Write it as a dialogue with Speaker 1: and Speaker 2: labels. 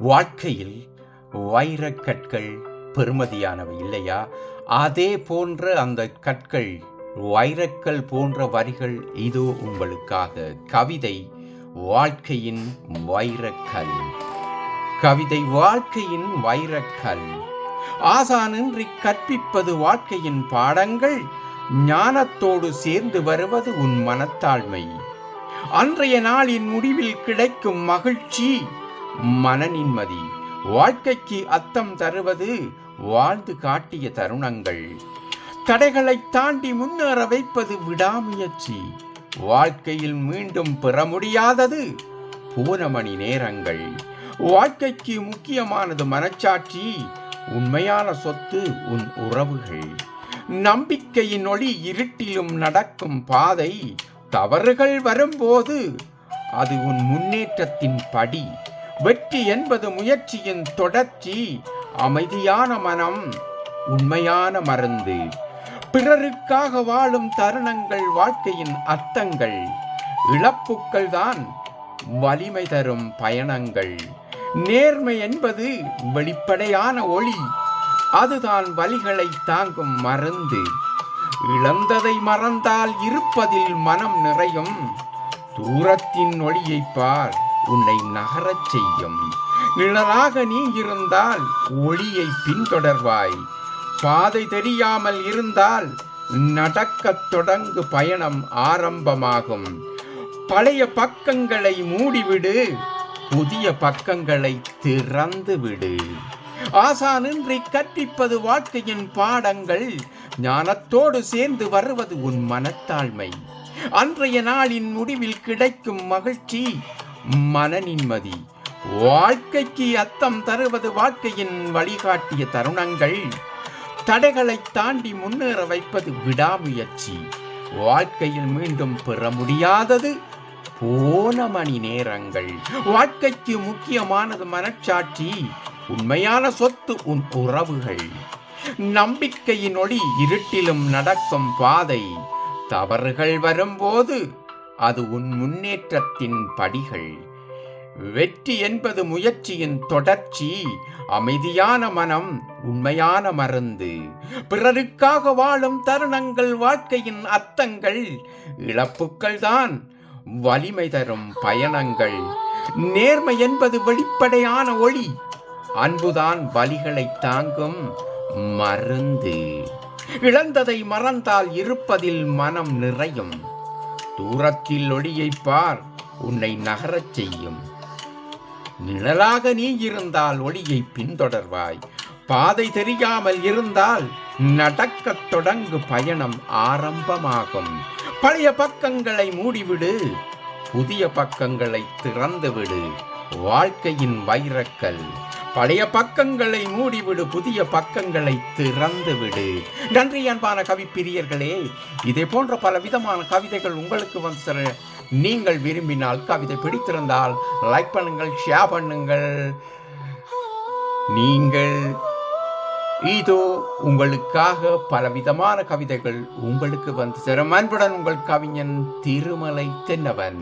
Speaker 1: வாழ்க்கையில் வைரக்கற்கள் பெறுமதியானவை இல்லையா? அதே போன்ற அந்த கற்கள் வைரக்கல் போன்ற வரிகள் இதோ உங்களுக்காக. கவிதை வாழ்க்கையின் வைரக்கல் கவிதை வாழ்க்கையின் வைரக்கல் ஆசானின்றி கற்பிப்பது வாழ்க்கையின் பாடங்கள். ஞானத்தோடு சேர்ந்து வருவது உன் மனத்தாழ்மை. அன்றைய நாளின் முடிவில் கிடைக்கும் மகிழ்ச்சி. மனநிம்மதி. வாழ்க்கைக்கு அர்த்தம் தருவது வாழ்ந்து காட்டிய தருணங்கள். தடைகளை தாண்டி முன்னேற வைப்பது விடாமுயற்சி. வாழ்க்கையில் மீண்டும் பெற முடியாதது போன மணி நேரங்கள். வாழ்க்கைக்கு முக்கியமானது மனச்சாட்சி உண்மையான சொத்து உன் உறவுகள். நம்பிக்கையின் ஒளி இருட்டிலும் நடக்கும் பாதை தவறுகள் வரும்போது அது உன் முன்னேற்றத்தின் படி. வெற்றி என்பது முயற்சியின் தொடர்ச்சி அமைதியான மனம் உண்மையான மருந்து. பிறருக்காக வாழும் தருணங்கள் வாழ்க்கையின் அர்த்தங்கள். இழப்புக்கள் தான் வலிமை தரும் பயணங்கள். நேர்மை என்பது வெளிப்படையான ஒளி. அதுதான் வலிகளை தாங்கும் மருந்து. இழந்ததை மறந்தால் இருப்பதில் மனம் நிறையும். தூரத்தின் ஒளியைப் பார். உன்னை நகரச் செய்யும். நிழலாக நீ இருந்தால் ஒளியை பின்தொடர்வாய். பாதை தெரியாமல் இருந்தால் நடக்கத் தொடங்கு பயணம் ஆரம்பமாகும். பழைய பக்கங்களை மூடிவிடு புதிய பக்கங்களை திறந்து விடு ஆசானின்றி கற்பிப்பது வாழ்க்கையின் பாடங்கள் ஞானத்தோடு சேர்ந்து வருவது உன் மனத்தாழ்மை. அன்றைய நாளின் முடிவில் கிடைக்கும் மகிழ்ச்சி மனநிம்மதி. வாழ்க்கைக்கு அர்த்தம் தருவது வாழ்க்கையின் வழிகாட்டிய தருணங்கள். தடைகளை தாண்டி முன்னேற வைப்பது விடாமுயற்சி. வாழ்க்கையில் மீண்டும் பெற முடியாதது போன மணி நேரங்கள். வாழ்க்கைக்கு முக்கியமானது மனச்சாட்சி உண்மையான சொத்து உன் உறவுகள். நம்பிக்கையின் ஒளி இருட்டிலும் நடக்கும் பாதை. தவறுகள் வரும்போது அது உன் முன்னேற்றத்தின் படிகள். வெற்றி என்பது முயற்சியின் தொடர்ச்சி. அமைதியான மனம் உண்மையான மருந்து. பிறருக்காக வாழும் தருணங்கள் வாழ்க்கையின் அர்த்தங்கள். இழப்புக்கள் தான் வலிமை தரும் பயணங்கள். நேர்மை என்பது வெளிப்படையான ஒளி. அன்புதான் வலிகளை தாங்கும் மருந்து. இழந்ததை மறந்தால் இருப்பதில் மனம் நிறையும். தூரத்தில் ஒளியைப் பார் உன்னை நகரச் செய்யும். நிழலாக நீ இருந்தால் ஒளியை பின்தொடர்வாய். பாதை தெரியாமல் இருந்தால் நடக்கத் தொடங்கு பயணம் ஆரம்பமாகும். பழைய பக்கங்களை மூடிவிடு புதிய பக்கங்களை திறந்துவிடு. வாழ்க்கையின் வைரக்கல். பழைய பக்கங்களை மூடிவிடு புதிய பக்கங்களை திறந்துவிடு. நன்றி அன்பான கவிப்பிரியர்களே இதே போன்ற பல விதமான கவிதைகள் உங்களுக்கு வந்து சேர நீங்கள் விரும்பினால் கவிதை பிடித்திருந்தால் லைக் பண்ணுங்கள் ஷேர் பண்ணுங்கள். நீங்கள் இதோ உங்களுக்காக பலவிதமான கவிதைகள் உங்களுக்கு வந்து சேரும் அன்புடன் உங்கள் கவிஞன் திருமலை தென்னவன்.